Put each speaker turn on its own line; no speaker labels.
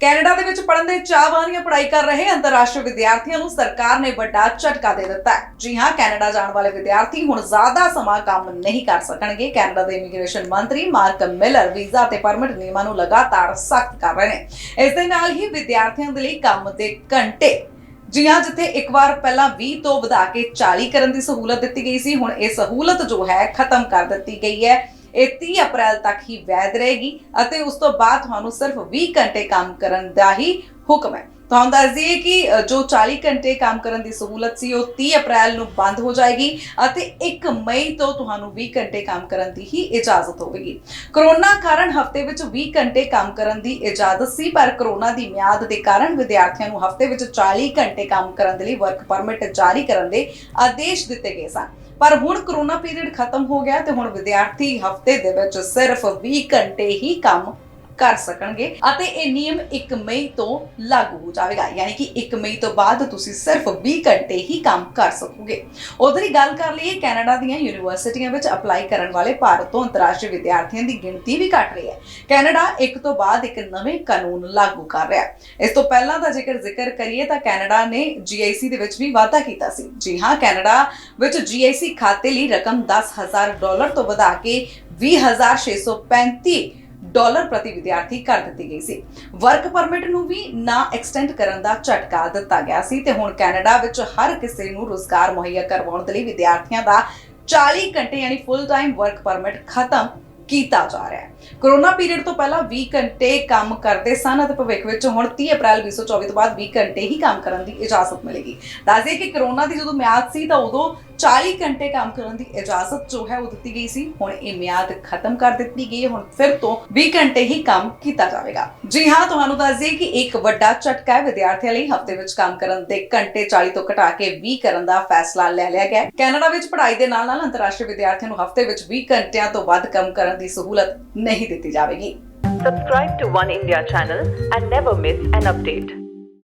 Canada ਦੇ ਵਿੱਚ ਪੜ੍ਹਨ ਦੇ ਚਾਹਵਾਨੀਆਂ ਪੜ੍ਹਾਈ ਕਰ ਰਹੇ ਅੰਤਰਰਾਸ਼ਟਰੀ ਵਿਦਿਆਰਥੀਆਂ ਨੂੰ ਸਰਕਾਰ ਨੇ ਵੱਡਾ ਝਟਕਾ ਦੇ ਦਿੱਤਾ ਹੈ। ਜੀ ਹਾਂ, ਕੈਨੇਡਾ ਜਾਣ ਵਾਲੇ ਵਿਦਿਆਰਥੀ ਹੁਣ ਜ਼ਿਆਦਾ ਸਮਾਂ ਕੰਮ ਨਹੀਂ ਕਰ ਸਕਣਗੇ। ਕੈਨੇਡਾ ਦੇ ਇਮੀਗ੍ਰੇਸ਼ਨ ਮੰਤਰੀ ਮਾਰਕ ਮਿਲਰ ਵੀਜ਼ਾ ਤੇ ਪਰਮਿਟ ਨਿਯਮਾਂ ਨੂੰ ਲਗਾਤਾਰ ਸਖਤ ਕਰ ਰਹੇ ਨੇ। ਇਸ ਦੇ ਨਾਲ ਹੀ ਵਿਦਿਆਰਥੀਆਂ ਦੇ ਲਈ ਕੰਮ ਦੇ ਘੰਟੇ, ਜੀ ਹਾਂ, ਜਿੱਥੇ ਇੱਕ ਵਾਰ ਪਹਿਲਾਂ 20 ਤੋਂ ਵਧਾ ਕੇ 40 ਕਰਨ ਦੀ ਸਹੂਲਤ ਦਿੱਤੀ ਗਈ ਸੀ, ਹੁਣ ਇਹ ਸਹੂਲਤ ਜੋ ਹੈ, ਖਤਮ ਕਰ ਦਿੱਤੀ ਗਈ ਹੈ। ਇਹ 30 ਅਪ੍ਰੈਲ ਤੱਕ ਹੀ ਵੈਧ ਰਹੇਗੀ ਅਤੇ ਉਸ ਤੋਂ ਬਾਅਦ ਤੁਹਾਨੂੰ ਸਿਰਫ 20 ਘੰਟੇ ਕੰਮ ਕਰਨ ਦਾ ਹੀ ਹੁਕਮ ਹੈ। ਤੁਹਾਨੂੰ ਦੱਸ ਦਈਏ ਕਿ ਅ, ਜੋ 40 ਘੰਟੇ ਕੰਮ ਕਰਨ ਦੀ ਸਹੂਲਤ ਸੀ ਉਹ 30 ਅਪ੍ਰੈਲ ਨੂੰ ਬੰਦ ਹੋ ਜਾਏਗੀ ਅਤੇ 1 ਮਈ ਤੋਂ ਤੁਹਾਨੂੰ 20 ਘੰਟੇ ਕੰਮ ਕਰਨ ਦੀ ਹੀ ਇਜਾਜ਼ਤ ਹੋਵੇਗੀ। ਕਰੋਨਾ ਕਾਰਨ ਹਫ਼ਤੇ ਵਿੱਚ 20 ਘੰਟੇ ਕੰਮ ਕਰਨ ਦੀ ਇਜਾਜ਼ਤ ਸੀ ਪਰ ਕਰੋਨਾ ਦੀ ਮਿਆਦ ਦੇ ਕਾਰਨ ਵਿਦਿਆਰਥੀਆਂ ਨੂੰ ਹਫ਼ਤੇ ਵਿੱਚ 40 ਘੰਟੇ ਕੰਮ ਕਰਨ ਦੇ ਲਈ ਵਰਕ ਪਰਮਿਟ ਜਾਰੀ ਕਰਨ ਦੇ ਆਦੇਸ਼ ਦਿੱਤੇ ਗਏ ਸਨ। ਪਰ ਹੁਣ ਕਰੋਨਾ ਪੀਰੀਅਡ ਖਤਮ ਹੋ ਗਿਆ ਤੇ ਹੁਣ ਵਿਦਿਆਰਥੀ ਹਫ਼ਤੇ ਦੇ ਵਿੱਚ ਸਿਰਫ 20 ਘੰਟੇ ਹੀ ਕੰਮ ਕਰ ਸਕਣਗੇ ਅਤੇ ਇਹ ਨਿਯਮ 1 ਮਈ ਤੋਂ ਲਾਗੂ ਹੋ ਜਾਵੇਗਾ। ਯਾਨੀ ਕਿ 1 ਮਈ ਤੋਂ ਬਾਅਦ ਤੁਸੀਂ ਸਿਰਫ 20 ਘੰਟੇ ਹੀ ਕੰਮ ਕਰ ਸਕੋਗੇ। ਉਧਰ ਹੀ ਗੱਲ ਕਰ ਲਈਏ, ਕੈਨੇਡਾ ਦੀਆਂ ਯੂਨੀਵਰਸਿਟੀਆਂ ਵਿੱਚ ਅਪਲਾਈ ਕਰਨ ਵਾਲੇ ਭਾਰਤ ਤੋਂ ਅੰਤਰਰਾਸ਼ਟਰੀ ਵਿਦਿਆਰਥੀਆਂ ਦੀ ਗਿਣਤੀ ਵੀ ਘਟ ਰਹੀ ਹੈ। ਕੈਨੇਡਾ ਇੱਕ ਤੋਂ ਬਾਅਦ ਇੱਕ ਨਵੇਂ ਕਾਨੂੰਨ ਲਾਗੂ ਕਰ ਰਿਹਾ ਹੈ। ਇਸ ਤੋਂ ਪਹਿਲਾਂ ਦਾ ਜੇਕਰ ਜ਼ਿਕਰ ਕਰੀਏ ਤਾਂ ਕੈਨੇਡਾ ਨੇ GIC ਦੇ ਵਿੱਚ ਵੀ ਵਾਅਦਾ ਕੀਤਾ ਸੀ। ਜੀ ਹਾਂ, ਕੈਨੇਡਾ ਵਿੱਚ GIC ਖਾਤੇ ਲਈ ਰਕਮ 10000 ਡਾਲਰ ਤੋਂ ਵਧਾ ਕੇ 20635 ਡਾਲਰ ਪ੍ਰਤੀ ਵਿਦਿਆਰਥੀ ਕਰ ਦਿੱਤੀ ਗਈ ਸੀ। ਵਰਕ ਪਰਮਿਟ ਨੂੰ ਵੀ ਨਾ ਐਕਸਟੈਂਡ ਕਰਨ ਦਾ ਝਟਕਾ ਦਿੱਤਾ ਗਿਆ ਸੀ ਤੇ ਹੁਣ ਕੈਨੇਡਾ ਵਿੱਚ ਹਰ ਕਿਸੇ ਨੂੰ ਰੋਜ਼ਗਾਰ ਮੁਹੱਈਆ ਕਰਵਾਉਣ ਦੇ ਲਈ ਵਿਦਿਆਰਥੀਆਂ ਦਾ 40 ਘੰਟੇ ਯਾਨੀ ਫੁੱਲ ਟਾਈਮ ਵਰਕ ਪਰਮਿਟ ਖਤਮ ਕੀਤਾ ਜਾ ਰਿਹਾ ਹੈ। ਕਰੋਨਾ ਪੀਰੀਅਡ ਤੋਂ ਪਹਿਲਾਂ 20 ਘੰਟੇ ਕੰਮ ਕਰਦੇ ਸਨ ਅਤੇ ਭਵਿੱਖ ਵਿੱਚ ਹੁਣ 30 ਅਪ੍ਰੈਲ 2024 ਤੋਂ ਬਾਅਦ 20 ਘੰਟੇ ਹੀ ਕੰਮ ਕਰਨ ਦੀ ਇਜਾਜ਼ਤ ਮਿਲੇਗੀ। ਦੱਸਦੇ ਕਿ ਕਰੋਨਾ ਦੀ ਜਦੋਂ ਮਿਆਦ ਸੀ ਤਾਂ ਉਦੋਂ 40 ਘੰਟੇ ਕੰਮ ਕਰਨ ਦੀ ਇਜਾਜ਼ਤ ਜੋ ਹੈ ਉਹ ਦਿੱਤੀ ਗਈ ਸੀ। ਹੁਣ ਇਹ ਮਿਆਦ ਖਤਮ ਕਰ ਦਿੱਤੀ ਗਈ ਹੈ। ਹੁਣ ਫਿਰ ਤੋਂ 20 ਘੰਟੇ ਹੀ ਕੰਮ ਕੀਤਾ ਜਾਵੇਗਾ। ਜੀ ਹਾਂ, ਤੁਹਾਨੂੰ ਦੱਸ ਦਈਏ ਕਿ ਇੱਕ ਵੱਡਾ ਝਟਕਾ ਹੈ। ਵਿਦਿਆਰਥੀਆਂ ਲਈ ਹਫ਼ਤੇ ਵਿੱਚ ਕੰਮ ਕਰਨ ਦੇ ਘੰਟੇ 40 ਤੋਂ ਘਟਾ ਕੇ 20 ਕਰਨ ਦਾ ਫੈਸਲਾ ਲੈ ਲਿਆ ਗਿਆ ਕੈਨੇਡਾ ਵਿੱਚ ਪੜ੍ਹਾਈ ਦੇ ਨਾਲ ਨਾਲ ਅੰਤਰਰਾਸ਼ਟਰੀ ਵਿਦਿਆਰਥੀਆਂ ਨੂੰ ਹਫ਼ਤੇ ਵਿੱਚ 20 ਘੰਟਿਆਂ ਤੋਂ ਵੱਧ ਕੰਮ ਕਰਨ ਦੀ ਸਹੂਲਤ ਨਹੀਂ ਦਿੱਤੀ ਜਾਵੇਗੀ।
Subscribe to One India channel and never miss an update.